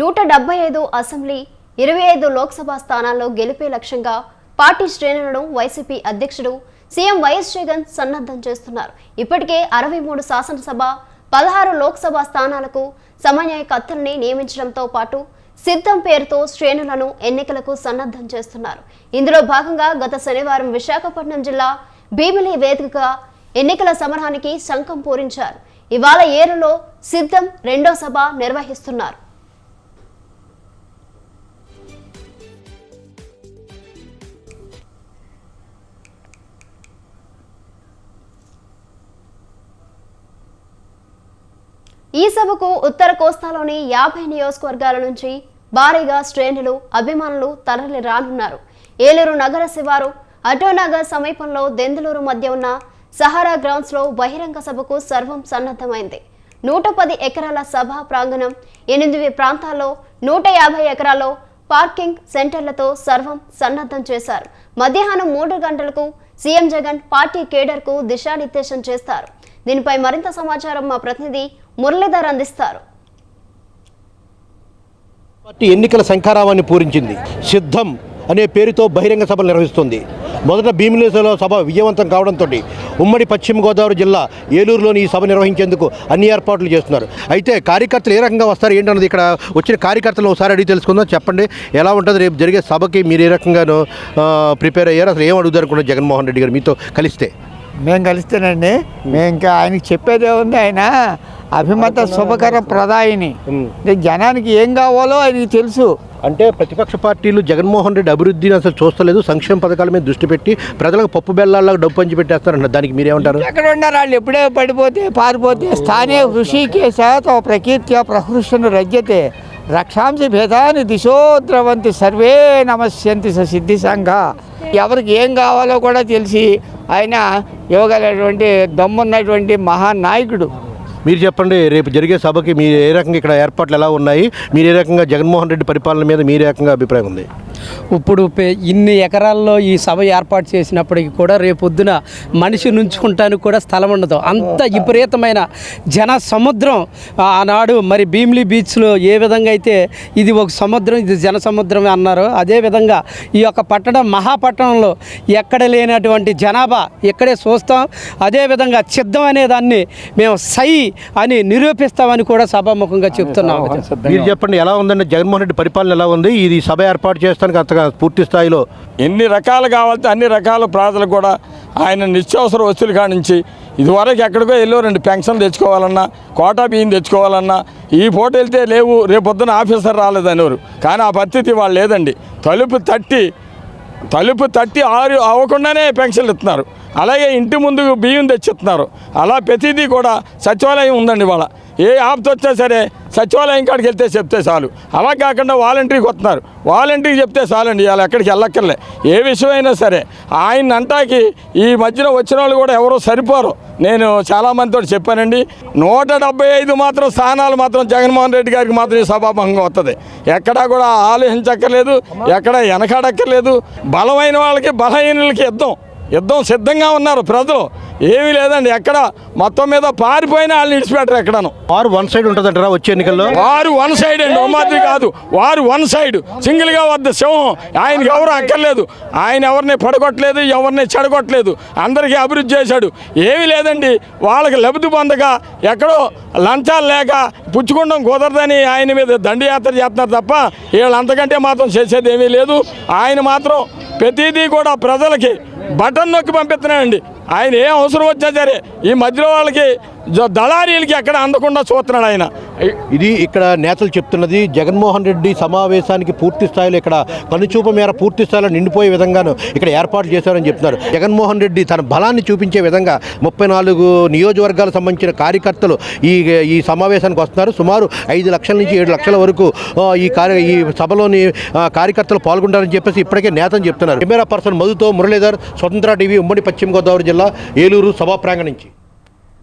నూట డెబ్బై ఐదు అసెంబ్లీ ఇరవై ఐదు లోక్సభ స్థానాల్లో గెలిపే లక్ష్యంగా పార్టీ శ్రేణులను వైసీపీ అధ్యక్షుడు సీఎం వైఎస్ జగన్ సన్నద్ధం చేస్తున్నారు. ఇప్పటికే అరవై మూడు శాసనసభ పదహారు లోక్సభ స్థానాలకు సమన్వయకర్తల్ని నియమించడంతో పాటు సిద్ధం పేరుతో శ్రేణులను ఎన్నికలకు సన్నద్ధం చేస్తున్నారు. ఇందులో భాగంగా గత శనివారం విశాఖపట్నం జిల్లా భీమిలి వేదికగా ఎన్నికల సమరానికి శంఖం పూరించారు. ఇవాళ ఏరులో సిద్ధం రెండో సభ నిర్వహిస్తున్నారు. ఈ సభకు ఉత్తర కోస్తాలోని యాభై నియోజకవర్గాల నుంచి భారీగా శ్రేణులు అభిమానులు తరలి రానున్నారు. ఏలూరు నగర శివారు అటోనగర్ సమీపంలో దెందులూరు మధ్య ఉన్న సహారా గ్రౌండ్స్లో బహిరంగ సభకు సర్వం సన్నద్ధమైంది. నూట పది ఎకరాల సభా ప్రాంగణం ఎనిమిది ప్రాంతాల్లో నూట యాభై ఎకరాల్లో పార్కింగ్ సెంటర్లతో సర్వం సన్నద్ధం చేశారు. మధ్యాహ్నం మూడు గంటలకు సీఎం జగన్ పార్టీ కేడర్కు దిశానిర్దేశం చేస్తారు. దీనిపై మరింత సమాచారం మా ప్రతినిధి మురళీధర్ అందిస్తారు. పార్టీ ఎన్నికల శంఖారావాన్ని పూరించింది. సిద్ధం అనే పేరుతో బహిరంగ సభలు నిర్వహిస్తుంది. మొదట భీమిలేశ్వర సభ విజయవంతం కావడంతో ఉమ్మడి పశ్చిమ గోదావరి జిల్లా ఏలూరులోని ఈ సభ నిర్వహించేందుకు అన్ని ఏర్పాట్లు చేస్తున్నారు. అయితే కార్యకర్తలు ఏ రకంగా వస్తారు ఏంటన్నది ఇక్కడ వచ్చిన కార్యకర్తలు ఒకసారి అడిగి తెలుసుకుందాం. చెప్పండి ఎలా ఉంటుంది? రేపు జరిగే సభకి మీరు ఏ రకంగానూ ప్రిపేర్ అయ్యారు? అసలు ఏం అడుగుతారు జగన్మోహన్ రెడ్డి గారు? మీతో కలిస్తే. మేము కలిస్తేనండి మేము ఇంకా ఆయనకి చెప్పేదే ఉంది ఆయన. అభిమత శుభకర ప్రదాయిని జనానికి ఏం కావాలో ఆయనకి తెలుసు. అంటే ప్రతిపక్ష పార్టీలు జగన్మోహన్ రెడ్డి అభివృద్ధిని అసలు చూస్తలేదు సంక్షేమ పథకాల మీద దృష్టి పెట్టి ప్రజలకు పప్పు బెల్లాలకు డబ్బు పంచి పెట్టేస్తారంట. దానికి మీరేమంటారు? ఎక్కడ ఉన్నారు వాళ్ళు? ఎప్పుడే పడిపోతే పారిపోతే స్థానే ఋషికేశాతో ప్రకీర్త్య ప్రహృష్యను రజ్యతే. రక్షాంశ భేదాన్ని దిశోద్రవంతి సర్వే నమస్యంతి స సిద్ధి సంఘ. ఎవరికి ఏం కావాలో కూడా తెలిసి ఆయన ఇవ్వగలటువంటి దమ్మున్నటువంటి మహానాయకుడు. మీరు చెప్పండి రేపు జరిగే సభకి మీరు ఏ రకంగా ఇక్కడ ఏర్పాట్లు ఎలా ఉన్నాయి? మీరు ఏ రకంగా జగన్మోహన్ రెడ్డి పరిపాలన మీద మీరు ఏ రకంగా అభిప్రాయం ఉంది? ఇప్పుడు ఇన్ని ఎకరాల్లో ఈ సభ ఏర్పాటు చేసినప్పటికీ కూడా రేపొద్దున మనిషి నుంచుకుంటానికి కూడా స్థలం ఉండదు. అంత విపరీతమైన జన సముద్రం ఆనాడు మరి భీమిలి బీచ్లో ఏ విధంగా అయితే ఇది ఒక సముద్రం ఇది జన సముద్రమే అన్నారో అదేవిధంగా ఈ యొక్క పట్టణం మహాపట్టణంలో ఎక్కడ లేనటువంటి జనాభా ఇక్కడే చూస్తాం. అదేవిధంగా సిద్ధం అనే దాన్ని మేము సై అని నిరూపిస్తామని కూడా సభాముఖంగా చెప్తున్నాం. మీరు చెప్పండి ఎలా ఉందండి? జగన్మోహన్ రెడ్డి పరిపాలన ఎలా ఉంది? ఇది సభ ఏర్పాటు చేస్తానికి కార్యకర్తగా పూర్తి స్థాయిలో ఎన్ని రకాలు కావాలంటే అన్ని రకాల ప్రాంతాలకు కూడా ఆయన నిత్యావసర వస్తువులు కానించి ఇదివరకు ఎక్కడికో వెళ్ళారండి పెన్షన్ తెచ్చుకోవాలన్నా కోటా బియ్యం తెచ్చుకోవాలన్నా ఈ పూట వెళ్తే లేవు రేపొద్దున ఆఫీసర్ రాలేదనేవారు కానీ ఆ పరిస్థితి వాళ్ళు లేదండి. తలుపు తట్టి తలుపు తట్టి ఆరు అవ్వకుండానే పెన్షన్లు ఇస్తున్నారు. అలాగే ఇంటి ముందు బియ్యం తెచ్చిస్తున్నారు అలా ప్రతిదీ కూడా సచివాలయం ఉందండి వాళ్ళ ఏ ఆపద వచ్చినా సరే సచివాలయం కాడికి వెళ్తే చెప్తే చాలు. అలా కాకుండా వాలంటీర్కి వస్తున్నారు. వాలంటీర్కి చెప్తే చాలండి వాళ్ళు ఎక్కడికి వెళ్ళక్కర్లే. ఏ విషయమైనా సరే ఆయన అంటాకి ఈ మధ్యన వచ్చిన వాళ్ళు కూడా ఎవరో సరిపోరు. నేను చాలామందితో చెప్పానండి నూట డెబ్బై ఐదు మాత్రం స్థానాలు మాత్రం జగన్మోహన్ రెడ్డి గారికి మాత్రం సభాభంగం వస్తుంది ఎక్కడా కూడా ఆలోచించక్కర్లేదు ఎక్కడ వెనకాడక్కర్లేదు బలమైన వాళ్ళకి బలహీనలకి యుద్ధం. యుద్ధం సిద్ధంగా ఉన్నారు ప్రజలు. ఏమీ లేదండి ఎక్కడ మొత్తం మీద పారిపోయిన వాళ్ళని విడిచిపెట్టరు ఎక్కడను. వారు వన్ సైడ్ ఉంటుందంటారా వచ్చే ఎన్నికల్లో? వారు వన్ సైడ్ అండి ఓ మాదిరి కాదు. వారు వన్ సైడ్. సింగిల్గా వద్ద సింహం. ఆయనకి ఎవరు అక్కర్లేదు. ఆయన ఎవరిని పడగొట్టలేదు ఎవరిని చెడగొట్టలేదు. అందరికీ అభివృద్ధి చేశాడు. ఏమీ లేదండి వాళ్ళకి లబ్ధి పొందగా ఎక్కడో లంచాలు లేక పుచ్చుకుండం కుదరదని ఆయన మీద దండయాత్ర చేస్తున్నారు తప్ప వీళ్ళు అంతకంటే మాత్రం చేసేది ఏమీ లేదు. ఆయన మాత్రం ప్రతిదీ కూడా ప్రజలకి బటన్ నొక్కి పంపిస్తున్నాయండి ఆయన ఏ అవసరం వచ్చినా సరే ఈ మధ్యలో వాళ్ళకి దళారీలకి ఎక్కడ అందకుండా చూస్తున్నాడు ఆయన. ఇది ఇక్కడ నేతలు చెప్తున్నది జగన్మోహన్ రెడ్డి సమావేశానికి పూర్తి స్థాయిలో ఇక్కడ కనుచూపు మేర పూర్తి స్థాయిలో నిండిపోయే విధంగాను ఇక్కడ ఏర్పాటు చేశారని చెప్తున్నారు. జగన్మోహన్ రెడ్డి తన బలాన్ని చూపించే విధంగా ముప్పై నాలుగు నియోజకవర్గాలకు సంబంధించిన కార్యకర్తలు ఈ ఈ సమావేశానికి వస్తున్నారు. సుమారు ఐదు లక్షల నుంచి ఏడు లక్షల వరకు ఈ కార్య ఈ సభలోని కార్యకర్తలు పాల్గొంటారని చెప్పేసి ఇప్పటికే నేతలు చెప్తున్నారు. కెమెరా పర్సన్ మధుతో మురళీధర్ స్వతంత్ర టీవీ ఉమ్మడి పశ్చిమ గోదావరి జిల్లా. ఏలూరు సభా ప్రాంగణించి